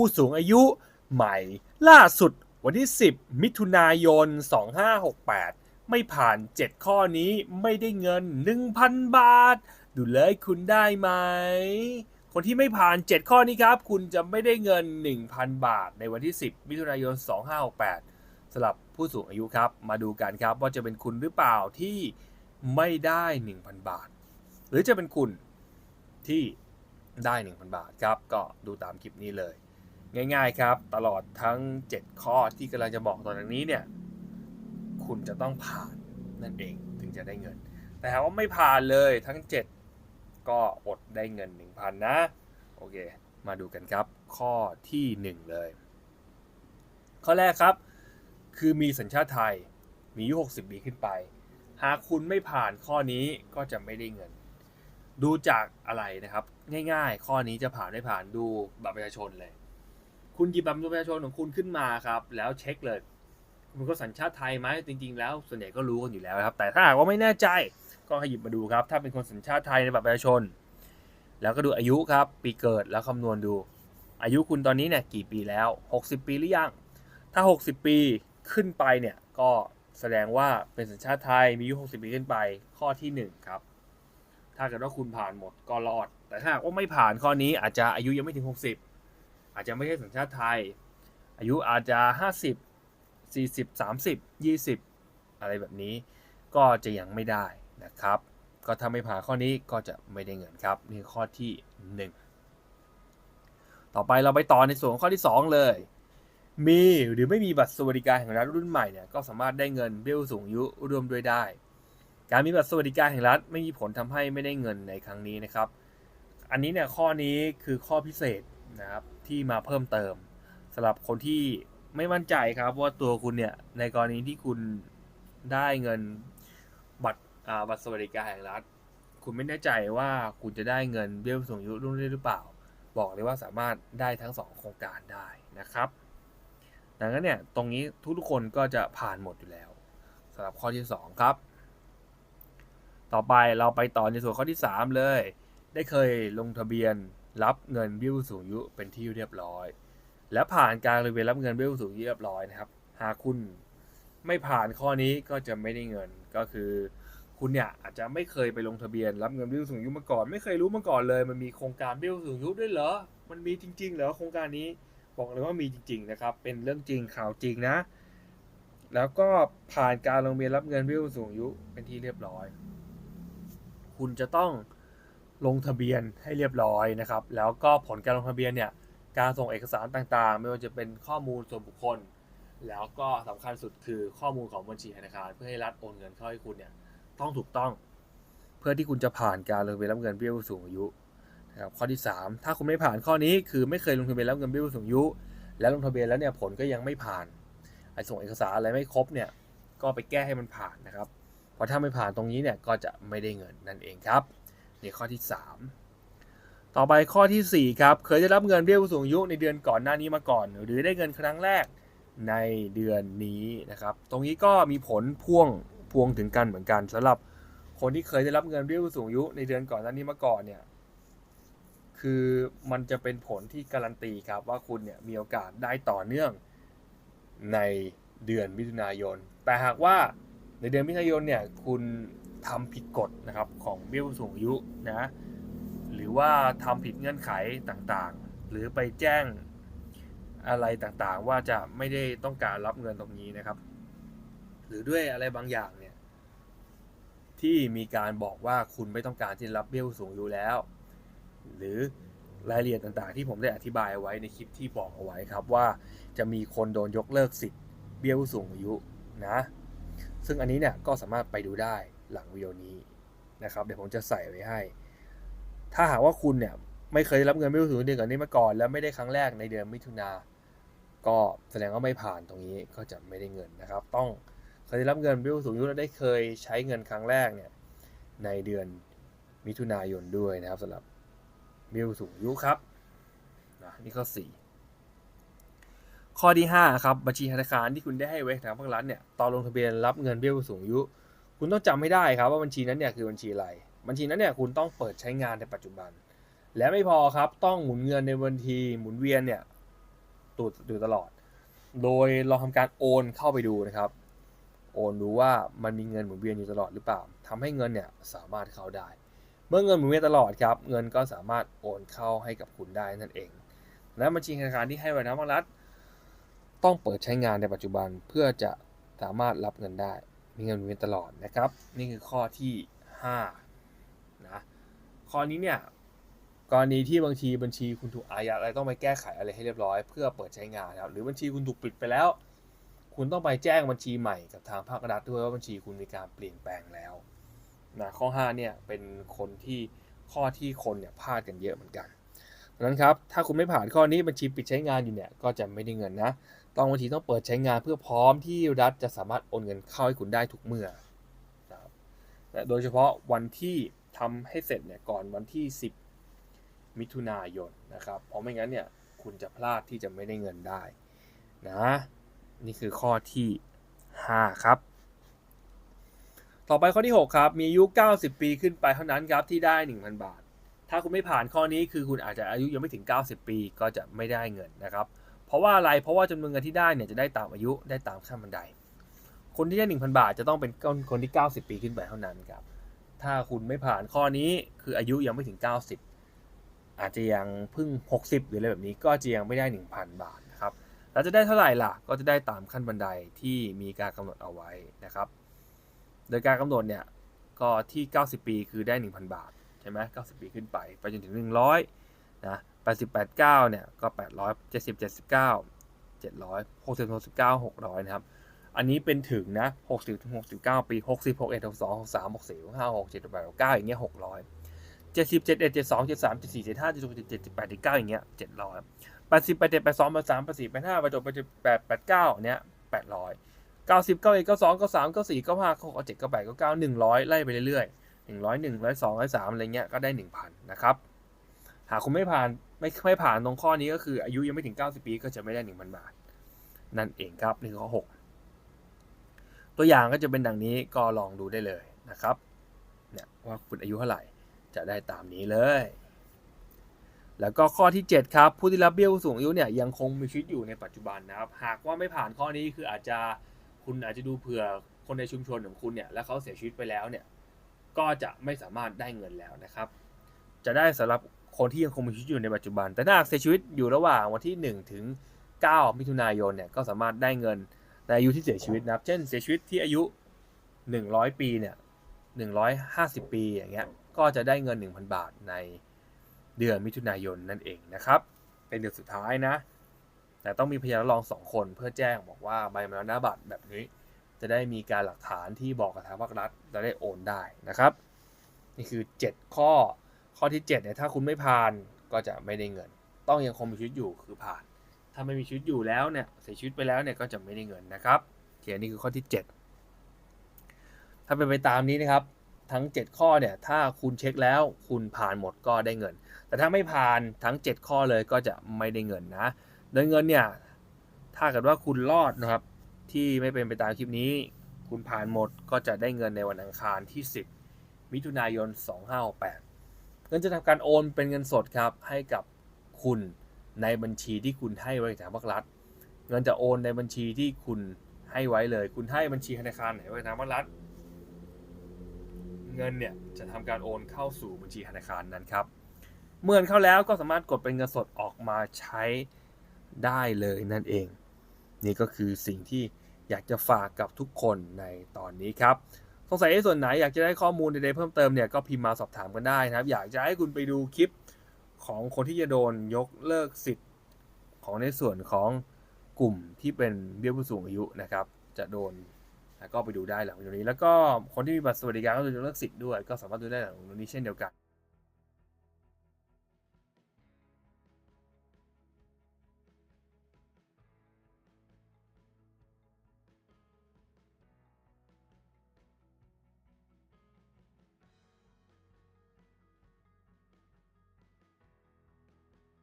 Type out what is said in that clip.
ผู้สูงอายุใหม่ ล่าสุดวันที่ 10 มิถุนายน 2568 ไม่ผ่าน 7 ข้อนี้ไม่ได้เงิน 1,000 บาท ดูเลยคุณได้ไหม คนที่ไม่ผ่าน 7 ข้อนี้ครับ คุณจะไม่ได้เงิน 1,000 บาท ในวันที่ 10 มิถุนายน 2568สำหรับผู้สูงอายุครับ มาดูกันครับว่าจะเป็นคุณหรือเปล่าที่ไม่ได้ 1,000 บาท หรือจะเป็นคุณที่ได้ 1,000 บาทครับ ก็ดูตามคลิปนี้เลย ง่ายๆครับ ตลอดทั้ง 7 ข้อที่กำลังจะบอกตอนนี้เนี่ยคุณจะต้องผ่านนั่นเองถึงจะได้เงิน แต่หากว่าไม่ผ่านเลยทั้ง 7 ก็อดได้เงิน 1,000 นะ โอเค มาดูกันครับ ข้อที่ 1 เลย ข้อแรกครับ คือมีสัญชาติไทยมีอายุ60 ปีขึ้นไป หากคุณไม่ผ่านข้อนี้ก็จะไม่ได้เงิน ดูจากอะไรนะครับ ง่ายๆ ข้อนี้จะผ่านไม่ผ่านดูบัตรประชาชนเลย คุณหยิบบัตรประชาชนของคุณขึ้นมาครับ แล้วเช็คเลยคุณก็สัญชาติไทยไหมจริง ๆ แล้วส่วนใหญ่ก็รู้กันอยู่แล้วครับ แต่ถ้าหากว่าไม่แน่ใจก็ให้หยิบมาดูครับ ถ้าเป็นคนสัญชาติไทยในบัตรประชาชน แล้วก็ดูอายุครับ ปีเกิดแล้วคำนวณดู อายุคุณตอนนี้เนี่ยกี่ปีแล้ว 60 ปีหรือยัง ถ้า 60 ปีขึ้นไปเนี่ยก็แสดงว่าเป็นสัญชาติไทยมีอายุ 60 ปีขึ้นไปข้อที่ 1 ครับ ถ้าเกิดว่าคุณผ่านหมดก็รอด แต่ถ้าว่าไม่ผ่านข้อนี้อาจจะอายุยังไม่ถึง 60 อาจจะไม่ใช่สัญชาติไทย อายุอาจจะ 50 40 30 20 อะไรแบบนี้ ก็จะยังไม่ได้นะครับ ก็ถ้าไม่ผ่านข้อนี้ก็จะไม่ได้เงินครับ นี่ข้อที่ 1 ต่อไปเราไปต่อในส่วนของข้อที่ 2 เลย มีหรือไม่มีบัตรสวัสดิการแห่งรัฐรุ่นใหม่เนี่ยก็สามารถได้เงินเบี้ยสูงอายุร่วมด้วยได้ การมีบัตรสวัสดิการแห่งรัฐไม่มีผลทำให้ไม่ได้เงินในครั้งนี้นะครับ อันนี้เนี่ยข้อนี้คือข้อพิเศษนะครับ ที่มาเพิ่มเติมสำหรับคนที่ไม่มั่นใจครับว่าตัวคุณเนี่ยในกรณีที่คุณได้เงินบัตรบัตรสวัสดิการแห่งรัฐ คุณไม่แน่ใจว่าคุณจะได้เงินเบี้ยสูงอายุร่วมด้หรือเปล่า บอกเลยว่าสามารถได้ทั้งสองโครงการได้นะครับดังนั้นเนี่ยตรงนี้ทุกๆคนก็จะผ่านหมดอยู่แล้วสำหรับข้อที่ 2 ครับ ต่อไปเราไปต่อในส่วนข้อที่ 3 เลย ได้เคยลงทะเบียน รับเงินเบี้ยผู้สูงอายุเป็นที่เรียบร้อย และผ่านการลงทะเบียนรับเงินเบี้ยผู้สูงอายุเรียบร้อยนะครับหากคุณไม่ผ่านข้อนี้ก็จะไม่ได้เงินก็คือ คุณเนี่ยอาจจะไม่เคยไปลงทะเบียน รับเงินเบี้ยผู้สูงอายุมาก่อน ไม่เคยรู้มาก่อนเลย มันมีโครงการเบี้ยผู้สูงอายุด้วยเหรอมันมีจริง ๆ เหรอโครงการนี้บอกเลยว่ามีจริง ๆ นะครับ เป็นเรื่องจริงข่าวจริงนะ แล้วก็ผ่านการลงทะเบียนรับเงินเบี้ยผู้สูงอายุเป็นที่เรียบร้อย คุณจะต้อง ลงทะเบียนให้เรียบร้อยนะครับ แล้วก็ผลการลงทะเบียนเนี่ยการส่งเอกสารต่างๆ ไม่ว่าจะเป็นข้อมูลส่วนบุคคล แล้วก็สำคัญสุดคือข้อมูลของบัญชีธนาคารเพื่อให้รัฐโอนเงินเข้าให้คุณเนี่ยต้องถูกต้อง เพื่อที่คุณจะผ่านการลงทะเบียนรับเงินเบี้ยผู้สูงอายุนะครับข้อที่ 3 ถ้าคุณไม่ผ่านข้อนี้คือไม่เคยลงทะเบียนรับเงินเบี้ยผู้สูงอายุ แล้วลงทะเบียนแล้วเนี่ยผลก็ยังไม่ผ่านไอส่งเอกสารอะไรไม่ครบเนี่ยก็ไปแก้ให้มันผ่านนะครับเพราะถ้าไม่ผ่านตรงนี้เนี่ยก็จะไม่ได้เงินนั่นเองครับ นี่ข้อที่ 3 ต่อไปข้อทีสี่ 4 ครับ เคยได้รับเงินเบี้ยผู้สูงอายุในเดือนก่อนหน้านี้มาก่อน หรือได้เงินครั้งแรกในเดือนนี้นะครับ ตรงนี้ก็มีผลพ่วงพวงถึงกันเหมือนกันสำหรับคนที่เคยได้รับเงินเบี้ยผู้สูงอายุในเดือนก่อนหน้านี้มาก่อนเนี่ยคือมันจะเป็นผลที่การันตีครับว่าคุณเนี่ยมีโอกาสได้ต่อเนื่องในเดือนมิถุนายน แต่หากว่าในเดือนมิถุนายนเนี่ยคุณ ทำผิดกฎนะครับของเบี้ยผู้สูงอายุนะหรือว่าทำผิดเงื่อนไขต่างๆ หรือไปแจ้งอะไรต่างๆ ว่าจะไม่ได้ต้องการรับเงินตรงนี้นะครับ หรือด้วยอะไรบางอย่างเนี่ยที่มีการบอกว่าคุณไม่ต้องการที่จะรับเบี้ยผู้สูงอายุแล้ว หรือรายละเอียดต่างๆ ที่ผมได้อธิบายไว้ในคลิปที่บอกเอาไว้ครับว่าจะมีคนโดนยกเลิกสิทธิ์เบี้ยผู้สูงอายุนะซึ่งอันนี้เนี่ยก็สามารถไปดูได้ หลังวิดีโอนี้นะครับ เดี๋ยวผมจะใส่ไว้ให้ ถ้าหากว่าคุณเนี่ยไม่เคยรับเงินเบี้ยผู้สูงอายุเดือนก่อนนี้มาก่อน แล้วไม่ได้ครั้งแรกในเดือนมิถุนาก็แสดงว่าไม่ผ่านตรงนี้ก็จะไม่ได้เงินนะครับ ต้องเคยได้รับเงินเบี้ยผู้สูงอายุแล้วได้เคยใช้เงินครั้งแรกเนี่ยในเดือนมิถุนายนด้วยนะครับสำหรับบิลสูงอายุครับนะนี่ข้อ4ข้อที่5ครับบัญชีธนาคารที่คุณได้ให้ไว้ทางภาครัฐเนี่ยตอนลงทะเบียนรับเงินเบี้ยผู้สูงอายุ คุณต้องจำให้ได้ครับว่าบัญชีนั้นเนี่ยคือบัญชีอะไร บัญชีนั้นเนี่ยคุณต้องเปิดใช้งานในปัจจุบัน และไม่พอครับต้องหมุนเงินในบัญชีหมุนเวียนเนี่ยตัวอยู่ตลอด โดยลองทำการโอนเข้าไปดูนะครับ โอนดูว่ามันมีเงินหมุนเวียนอยู่ตลอดหรือเปล่าทำให้เงินเนี่ยสามารถเข้าได้ เมื่อเงินหมุนเวียนตลอดครับ เงินก็สามารถโอนเข้าให้กับคุณได้นั่นเอง และบัญชีธนาคารที่ให้ไว้นะภาครัฐต้องเปิดใช้งานในปัจจุบันเพื่อจะสามารถรับเงินได้ มีเงินหมุนเวียนตลอดนะครับ นี่คือข้อที่5นะข้อนี้เนี่ยกรณีที่บางทีบัญชีคุณถูกอายัดอะไรต้องไปแก้ไขอะไรให้เรียบร้อย เพื่อเปิดใช้งานครับหรือบัญชีคุณถูกปิดไปแล้ว คุณต้องไปแจ้งบัญชีใหม่กับทางภาครัฐด้วยว่าบัญชีคุณมีการเปลี่ยนแปลงแล้วนะข้อ5เนี่ยเป็นคนที่ข้อที่คนเนี่ยพลาดกันเยอะเหมือนกัน นั้นครับ ถ้าคุณไม่ผ่านข้อนี้บัญชีปิดใช้งานอยู่เนี่ยก็จะไม่ได้เงินนะ ต้องบัญชีต้องเปิดใช้งานเพื่อพร้อมที่รัฐจะสามารถโอนเงินเข้าให้คุณได้ทุกเมื่อนะครับและโดยเฉพาะวันที่ทำให้เสร็จเนี่ยก่อนวันที่ 10 มิถุนายนนะครับ เพราะไม่งั้นเนี่ยคุณจะพลาดที่จะไม่ได้เงินได้นะนี่คือข้อที่ 5 ครับ ต่อไปข้อที่ 6 ครับ มีอายุ 90 ปีขึ้นไปเท่านั้นครับที่ได้ 1,000 บาท ถ้าคุณไม่ผ่านข้อนี้คือคุณอาจจะอายุยังไม่ถึง 90 ปีก็จะไม่ได้เงินนะครับ เพราะว่าอะไรเพราะว่าจำนวนเงินที่ได้เนี่ยจะได้ตามอายุได้ตามขั้นบันได คนที่ได้ 1,000 บาทจะต้องเป็นคนที่ 90 ปีขึ้นไปเท่านั้นครับถ้าคุณไม่ผ่านข้อนี้คืออายุยังไม่ถึง 90 อาจจะยังเพิ่ง 60 หรืออะไรแบบนี้ก็จะยังไม่ได้ 1,000 บาทนะครับแล้วจะได้เท่าไหร่ล่ะก็จะได้ตามขั้นบันไดที่มีการกำหนดเอาไว้นะครับ โดยการกำหนดเนี่ยก็ที่ 90 ปีคือได้ 1,000 บาท ช่ไหม90ปีขึ้นไปไปจนถึง100นะ 88, 9เนี่ยก็800 70 79 700 60 69 600นะครับ อันนี้เป็นถึงนะ60ถึง69ปี60 61 62 63 64 65 67 68 69อย่างเงี้ย600 70 71 72 73 74 75 76 77 78 79อย่างเงี้ย700 80 87 82 83 84 85 86 88 89เนี้ย800 90 91 92 93 94 95 96 97 98 99 100ไล่ไปเรื่อยๆ 101 102 103อะไรเงี้ยก็ได้ 1,000 นะครับ หากคุณไม่ผ่านไม่ไม่ผ่านตรงข้อนี้ก็คืออายุยังไม่ถึง 90 ปีก็จะไม่ได้ 1,000 บาท นั่นเองครับนี่คือข้อ 6 ตัวอย่างก็จะเป็นดังนี้ก็ลองดูได้เลยนะครับเนี่ยว่าคุณอายุเท่าไหร่จะได้ตามนี้เลย แล้วก็ข้อที่ 7 ครับ ผู้ที่รับเบี้ยผู้สูงอายุเนี่ยยังคงมีชีวิตอยู่ในปัจจุบันนะครับ หากว่าไม่ผ่านข้อนี้คืออาจจะคุณอาจจะดูเผื่อคนในชุมชนของคุณเนี่ยแล้วเขาเสียชีวิตไปแล้วเนี่ย ก็จะไม่สามารถได้เงินแล้วนะครับ จะได้สำหรับคนที่ยังคงมีชีวิตอยู่ในปัจจุบัน แต่ถ้ากเสียชีวิตอยู่ระหว่างวันที่ 1 ถึง 9 มิถุนายนเนี่ยก็สามารถได้เงินในอายุที่เสียชีวิตนะครับ เช่น เสียชีวิตที่อายุ 100 ปีเนี่ย150 ปีอย่างเงี้ยก็จะได้เงิน 1,000 บาทในเดือนมิถุนายนนั่นเองนะครับ เป็นเดือนสุดท้ายนะ แต่ต้องมีพยานรับรองสองคนเพื่อแจ้งบอกว่าใบมรณบัตรแบบนี้ จะได้มีการหลักฐานที่บอกกับทางภาครัฐจะได้โอนได้นะครับ นี่คือ 7 ข้อข้อที่7เนี่ยถ้าคุณไม่ผ่านก็จะไม่ได้เงิน ต้องยังคงมีชีวิตอยู่คือผ่าน ถ้าไม่มีชีวิตอยู่แล้วเนี่ยเสียชีวิตไปแล้วเนี่ยก็จะไม่ได้เงินนะครับเขียนนี่คือข้อที่ 7 ถ้าเป็นไปตามนี้นะครับ ทั้ง 7 ข้อเนี่ยถ้าคุณเช็คแล้วคุณผ่านหมดก็ได้เงิน แต่ถ้าไม่ผ่านทั้ง 7 ข้อเลยก็จะไม่ได้เงินนะโดยเงินเนี่ยถ้าเกิดว่าคุณรอดนะครับ ที่ไม่เป็นไปตามคลิปนี้ คุณผ่านหมดก็จะได้เงินในวันอังคารที่ 10 มิถุนายน 2568เงินจะทำการโอนเป็นเงินสดครับให้กับคุณในบัญชีที่คุณให้ไว้ทางภาครัฐ เงินจะโอนในบัญชีที่คุณให้ไว้เลย คุณให้บัญชีธนาคารไหนไว้ทางภาครัฐ เงินเนี่ยจะทำการโอนเข้าสู่บัญชีธนาคารนั้นครับ เมื่อเข้าแล้วก็สามารถกดเป็นเงินสดออกมาใช้ได้เลยนั่นเอง นี่ก็คือสิ่งที่อยากจะฝากกับทุกคนในตอนนี้ครับสงสัยในส่วนไหนอยากจะได้ข้อมูลใดๆเพิ่มเติมเนี่ยก็พิมพ์มาสอบถามกันได้นะครับ อยากจะให้คุณไปดูคลิปของคนที่จะโดนยกเลิกสิทธิ์ของในส่วนของกลุ่มที่เป็นเบี้ยผู้สูงอายุนะครับ จะโดนก็ไปดูได้หลังวิดีโอนี้ แล้วก็คนที่มีบัตรสวัสดิการก็จะยกเลิกสิทธิ์ด้วย ก็สามารถดูได้หลังวิดีโอนี้เช่นเดียวกัน